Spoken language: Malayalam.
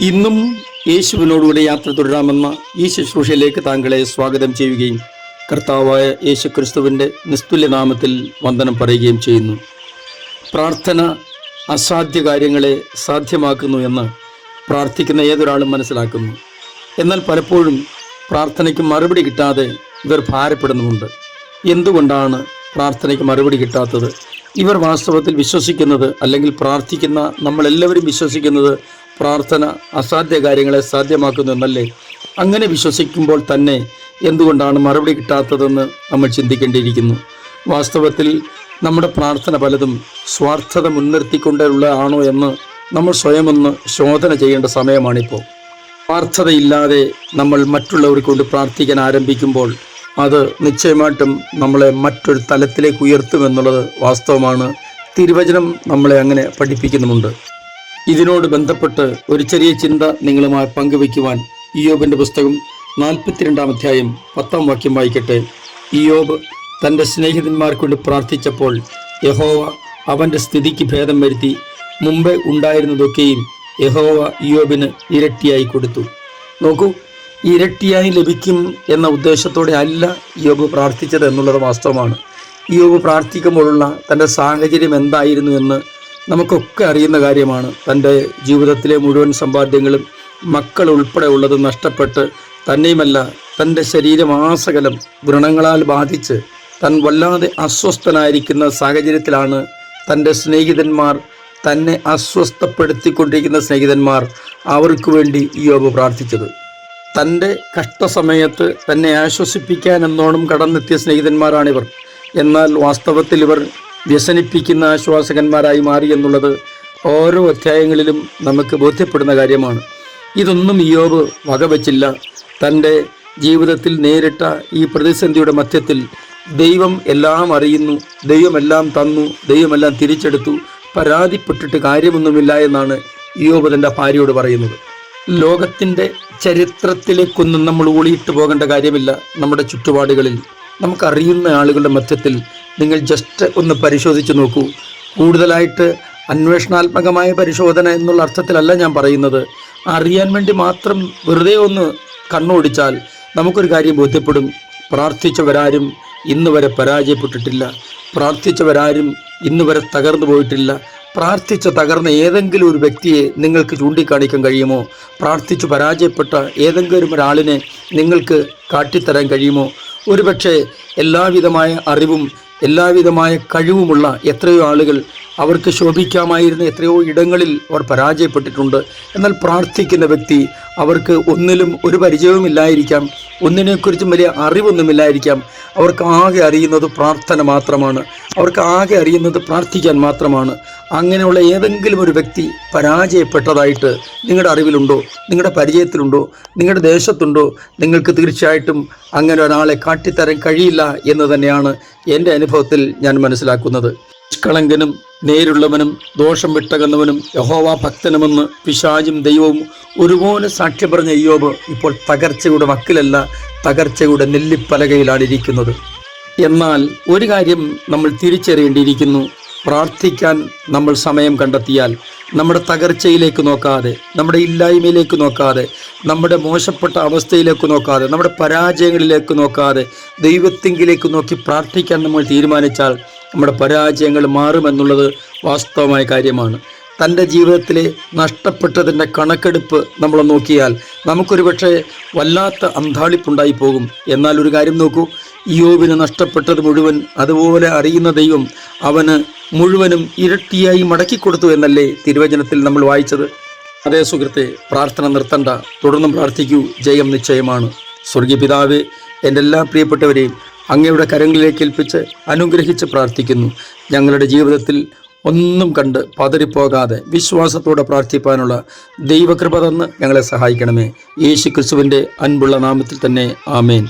ഇന്നും യേശുവിനോടുകൂടെ യാത്ര തുടരാമെന്ന ഈ ശുശ്രൂഷയിലേക്ക് താങ്കളെ സ്വാഗതം ചെയ്യുകയും കർത്താവായ യേശു ക്രിസ്തുവിന്റെ നിസ്തുല്യ നാമത്തിൽ വന്ദനം പറയുകയും ചെയ്യുന്നു. പ്രാർത്ഥന അസാധ്യ കാര്യങ്ങളെ സാധ്യമാക്കുന്നു എന്ന് പ്രാർത്ഥിക്കുന്ന ഏതൊരാളും മനസ്സിലാക്കുന്നു. എന്നാൽ പലപ്പോഴും പ്രാർത്ഥനയ്ക്ക് മറുപടി കിട്ടാതെ ഇവർ ഭാരപ്പെടുന്നുമുണ്ട്. എന്തുകൊണ്ടാണ് പ്രാർത്ഥനയ്ക്ക് മറുപടി കിട്ടാത്തത്? ഇവർ വാസ്തവത്തിൽ വിശ്വസിക്കുന്നത് അല്ലെങ്കിൽ പ്രാർത്ഥിക്കുന്ന നമ്മളെല്ലാവരും വിശ്വസിക്കുന്നത് പ്രാർത്ഥന അസാധ്യ കാര്യങ്ങളെ സാധ്യമാക്കുന്നെന്നല്ലേ അങ്ങനെ വിശ്വസിക്കുമ്പോൾ തന്നെ എന്തുകൊണ്ടാണ് മറുപടി കിട്ടാത്തതെന്ന് നമ്മൾ ചിന്തിക്കേണ്ടിയിരിക്കുന്നു. വാസ്തവത്തിൽ നമ്മുടെ പ്രാർത്ഥന പലതും സ്വാർത്ഥത മുൻനിർത്തിക്കൊണ്ടുള്ള ആണോ എന്ന് നമ്മൾ സ്വയം ഒന്ന് ശോധന ചെയ്യേണ്ട സമയമാണിപ്പോൾ. സ്വാർത്ഥതയില്ലാതെ നമ്മൾ മറ്റുള്ളവർക്ക് കൊണ്ട് പ്രാർത്ഥിക്കാൻ ആരംഭിക്കുമ്പോൾ അത് നിശ്ചയമായിട്ടും നമ്മളെ മറ്റൊരു തലത്തിലേക്ക് ഉയർത്തുമെന്നുള്ളത് വാസ്തവമാണ്. തിരുവചനം നമ്മളെ അങ്ങനെ പഠിപ്പിക്കുന്നുമുണ്ട്. ഇതിനോട് ബന്ധപ്പെട്ട് ഒരു ചെറിയ ചിന്ത നിങ്ങളുമായി പങ്കുവയ്ക്കുവാൻ ഇയോബിന്റെ പുസ്തകം നാൽപ്പത്തിരണ്ടാം അധ്യായം പത്താം വാക്യം വായിക്കട്ടെ. ഇയോബ് തന്റെ സ്നേഹിതന്മാർക്കൊണ്ട് പ്രാർത്ഥിച്ചപ്പോൾ യഹോവ അവന്റെ സ്ഥിതിക്ക് ഭേദം വരുത്തി മുമ്പേ ഉണ്ടായിരുന്നതൊക്കെയും യഹോവ ഇയോബിന് ഇരട്ടിയായി കൊടുത്തു. നോക്കൂ ഇരട്ടിയായി ലഭിക്കും എന്ന ഉദ്ദേശത്തോടെ അല്ല യോബ് പ്രാർത്ഥിച്ചത് എന്നുള്ളത് വാസ്തവമാണ്. യോബ് പ്രാർത്ഥിക്കുമ്പോഴുള്ള തന്റെ സാഹചര്യം എന്തായിരുന്നു എന്ന് നമുക്കൊക്കെ അറിയുന്ന കാര്യമാണ്. തന്റെ ജീവിതത്തിലെ മുഴുവൻ സമ്പാദ്യങ്ങളും മക്കൾ ഉൾപ്പെടെ ഉള്ളത് നഷ്ടപ്പെട്ട് തന്നെയുമല്ല തന്റെ ശരീരം ആസകലം വ്രണങ്ങളാൽ ബാധിച്ച് തൻ വല്ലാതെ അസ്വസ്ഥനായിരിക്കുന്ന സാഹചര്യത്തിലാണ് തന്റെ സ്നേഹിതന്മാർ തന്നെ അസ്വസ്ഥപ്പെടുത്തിക്കൊണ്ടിരിക്കുന്ന സ്നേഹിതന്മാർ അവർക്ക് വേണ്ടി യോബ് പ്രാർത്ഥിച്ചത്. തന്റെ കഷ്ടസമയത്ത് തന്നെ ആശ്വസിപ്പിക്കാൻ എന്നോണം കടന്നെത്തിയ സ്നേഹിതന്മാരാണിവർ. എന്നാൽ വാസ്തവത്തിൽ ഇവർ വ്യസനിപ്പിക്കുന്ന ആശ്വാസകന്മാരായി മാറി എന്നുള്ളത് ഓരോ അധ്യായങ്ങളിലും നമുക്ക് ബോധ്യപ്പെടുന്ന കാര്യമാണ്. ഇതൊന്നും ഇയോബ് വകവച്ചില്ല. തന്റെ ജീവിതത്തിൽ നേരിട്ട ഈ പ്രതിസന്ധിയുടെ മധ്യത്തിൽ ദൈവം എല്ലാം അറിയുന്നു ദൈവമെല്ലാം തന്നു ദൈവമെല്ലാം തിരിച്ചെടുത്തു പരാതിപ്പെട്ടിട്ട് കാര്യമൊന്നുമില്ല എന്നാണ് ഇയോബ് തന്റെ ഭാര്യയോട് പറയുന്നത്. ലോകത്തിന്റെ ചരിത്രത്തിലേക്കൊന്നും നമ്മൾ ഊളിയിട്ട് പോകേണ്ട കാര്യമില്ല നമ്മുടെ ചുറ്റുപാടുകളിൽ. നമുക്കറിയുന്ന ആളുകളുടെ മധ്യത്തിൽ നിങ്ങൾ ജസ്റ്റ് ഒന്ന് പരിശോധിച്ച് നോക്കൂ. കൂടുതലായിട്ട് അന്വേഷണാത്മകമായ പരിശോധന എന്നുള്ള അർത്ഥത്തിലല്ല ഞാൻ പറയുന്നത്. അറിയാൻ വേണ്ടി മാത്രം വെറുതെ ഒന്ന് കണ്ണോടിച്ചാൽ നമുക്കൊരു കാര്യം ബോധ്യപ്പെടും. പ്രാർത്ഥിച്ചവരാരും ഇന്ന് വരെ പരാജയപ്പെട്ടിട്ടില്ല. പ്രാർത്ഥിച്ചവരാരും ഇന്ന് വരെ തകർന്നു പോയിട്ടില്ല. പ്രാർത്ഥിച്ച തകർന്ന ഏതെങ്കിലും ഒരു വ്യക്തിയെ നിങ്ങൾക്ക് ചൂണ്ടിക്കാണിക്കാൻ കഴിയുമോ? പ്രാർത്ഥിച്ചു പരാജയപ്പെട്ട ഏതെങ്കിലും ഒരാളിനെ നിങ്ങൾക്ക് കാട്ടിത്തരാൻ കഴിയുമോ? ഒരുപക്ഷെ എല്ലാവിധമായ അറിവും എല്ലാവിധമായ കഴിവുമുള്ള എത്രയോ ആളുകൾ അവർക്ക് ശോഭിക്കാമായിരുന്ന എത്രയോ ഇടങ്ങളിൽ അവർ പരാജയപ്പെട്ടിട്ടുണ്ട്. എന്നാൽ പ്രാർത്ഥിക്കുന്ന വ്യക്തി അവർക്ക് ഒന്നിലും ഒരു പരിചയവുമില്ലായിരിക്കാം. ഒന്നിനെക്കുറിച്ചും വലിയ അറിവൊന്നുമില്ലായിരിക്കാം. അവർക്ക് ആകെ അറിയുന്നത് പ്രാർത്ഥന മാത്രമാണ്. അവർക്ക് ആകെ അറിയുന്നത് പ്രാർത്ഥിക്കാൻ മാത്രമാണ്. അങ്ങനെയുള്ള ഏതെങ്കിലും ഒരു വ്യക്തി പരാജയപ്പെട്ടതായിട്ട് നിങ്ങളുടെ അറിവിലുണ്ടോ? നിങ്ങളുടെ പരിചയത്തിലുണ്ടോ? നിങ്ങളുടെ ദേശത്തുണ്ടോ? നിങ്ങൾക്ക് തീർച്ചയായിട്ടും അങ്ങനെ ഒരാളെ കാട്ടിത്തരാൻ കഴിയില്ല എന്ന് തന്നെയാണ് എന്റെ അനുഭവത്തിൽ ഞാൻ മനസ്സിലാക്കുന്നത്. നിഷ്കളങ്കനും നേരുള്ളവനും ദോഷം വിട്ടകന്നവനും യഹോവ ഭക്തനുമെന്ന് പിശാചും ദൈവവും ഒരുപോലെ സാക്ഷ്യം പറഞ്ഞ അയ്യോബ് ഇപ്പോൾ തകർച്ചയുടെ വക്കിലല്ല. തകർച്ചയുടെ നെല്ലിപ്പലകയിലാണ് ഇരിക്കുന്നത് എന്നാൽ ഒരു കാര്യം നമ്മൾ തിരിച്ചറിയേണ്ടിയിരിക്കുന്നു. പ്രാർത്ഥിക്കാൻ നമ്മൾ സമയം കണ്ടെത്തിയാൽ നമ്മുടെ തകർച്ചയിലേക്ക് നോക്കാതെ നമ്മുടെ ഇല്ലായ്മയിലേക്ക് നോക്കാതെ നമ്മുടെ മോശപ്പെട്ട അവസ്ഥയിലേക്ക് നോക്കാതെ നമ്മുടെ പരാജയങ്ങളിലേക്ക് നോക്കാതെ ദൈവത്തിങ്കിലേക്ക് നോക്കി പ്രാർത്ഥിക്കാൻ നമ്മൾ തീരുമാനിച്ചാൽ നമ്മുടെ പരാജയങ്ങൾ മാറുമെന്നുള്ളത് വാസ്തവമായ കാര്യമാണ്. തന്റെ ജീവിതത്തിലെ നഷ്ടപ്പെട്ടതിന്റെ കണക്കെടുപ്പ് നമ്മൾ നോക്കിയാൽ നമുക്കൊരു പക്ഷേ വല്ലാത്ത അന്താളിപ്പുണ്ടായി പോകും. എന്നാൽ ഒരു കാര്യം നോക്കൂ യോബിന് നഷ്ടപ്പെട്ടത് മുഴുവൻ അതുപോലെ അറിയുന്ന ദൈവം അവന് മുഴുവനും ഇരട്ടിയായി മടക്കി കൊടുത്തു എന്നല്ലേ തിരുവചനത്തിൽ നമ്മൾ വായിച്ചത്? അതേ സുഹൃത്തെ പ്രാർത്ഥന നിർത്തണ്ട. തുടർന്നും പ്രാർത്ഥിക്കൂ. ജയം നിശ്ചയമാണ്. സ്വർഗീയ പിതാവ് എന്റെ എല്ലാ പ്രിയപ്പെട്ടവരെയും അങ്ങയുടെ കരങ്ങളിലേക്ക് ഏൽപ്പിച്ച് അനുഗ്രഹിച്ച് പ്രാർത്ഥിക്കുന്നു. ഞങ്ങളുടെ ജീവിതത്തിൽ ഒന്നും കണ്ട് പതറിപ്പോകാതെ വിശ്വാസത്തോടെ പ്രാർത്ഥിപ്പാനുള്ള ദൈവകൃപ തന്ന് ഞങ്ങളെ സഹായിക്കണമേ. യേശു ക്രിസ്തുവിന്റെ അൻപുള്ള നാമത്തിൽ തന്നെ ആമേൻ.